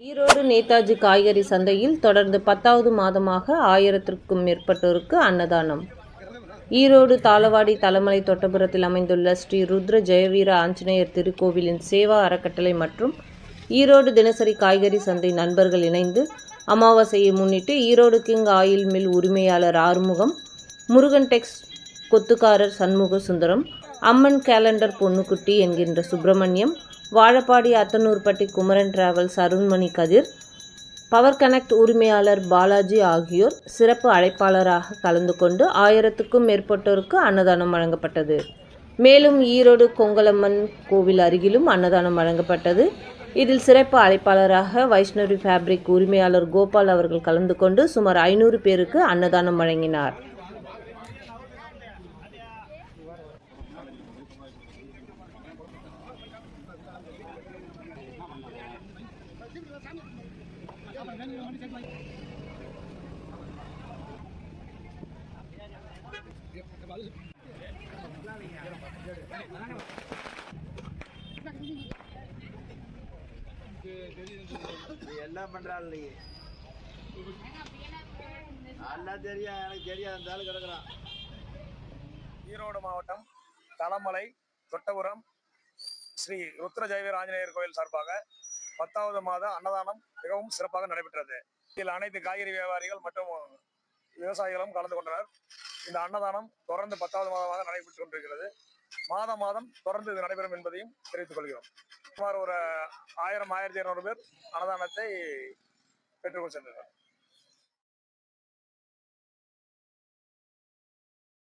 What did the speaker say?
ஈரோடு நேதாஜி காய்கறி சந்தையில் தொடர்ந்து பத்தாவது மாதமாக ஆயிரத்திற்கும் மேற்பட்டோருக்கு அன்னதானம். ஈரோடு தாளவாடி தலைமலை தொட்டபுரத்தில் அமைந்துள்ள ஸ்ரீ ருத்ர ஜெயவீர ஆஞ்சநேயர் திருக்கோவிலின் சேவா அறக்கட்டளை மற்றும் ஈரோடு தினசரி காய்கறி சந்தை நண்பர்கள் இணைந்து அமாவாசையை முன்னிட்டு ஈரோடு கிங் ஆயில் மில் உரிமையாளர் ஆறுமுகம் முருகன் டெக்ஸ் கொத்துக்காரர் சண்முக சுந்தரம் அம்மன் கேலண்டர் பொன்னுக்குட்டி என்கின்ற Subramaniam Vazhapadi Athanurpatti Kumaran travels Arunmani Kathir power connect உரிமையாளர் பாலாஜி ஆகியோர் சிறப்பு அழைப்பாளராக கலந்து கொண்டு ஆயிரத்துக்கும் மேற்பட்டோருக்கு அன்னதானம் வழங்கப்பட்டது. மேலும் ஈரோடு கொங்கலம்மன் கோவில் அருகிலும் அன்னதானம் வழங்கப்பட்டது. இதில் சிறப்பு அழைப்பாளராக வைஷ்ணவி ஃபேப்ரிக் உரிமையாளர் கோபால் அவர்கள் கலந்து கொண்டு சுமார் ஐநூறு பேருக்கு அன்னதானம் வழங்கினார். என்ன பண்றாள் நீ. எல்லாம் தெரியும் எனக்கு தெரியாது ஆளு கிடக்குறான். ஈரோடு மாவட்டம் தலமலை தொட்டபுரம் ஸ்ரீ ருத்ர ஜெயவீர் ஆஞ்சநேயர் கோயில் சார்பாக பத்தாவது மாத அன்னதானம் மிகவும் சிறப்பாக நடைபெற்றது. இதில் அனைத்து காய்கறி வியாபாரிகள் மற்றும் விவசாயிகளும் கலந்து கொண்டனர். இந்த அன்னதானம் தொடர்ந்து பத்தாவது மாதமாக நடைபெற்று கொண்டிருக்கிறது. மாதம் மாதம் தொடர்ந்து இது நடைபெறும் என்பதையும் தெரிவித்துக் கொள்கிறோம். சுமார் ஒரு ஆயிரம் ஆயிரத்தி இருநூறு பேர் அன்னதானத்தை பெற்றுக்கொள் சென்றனர்.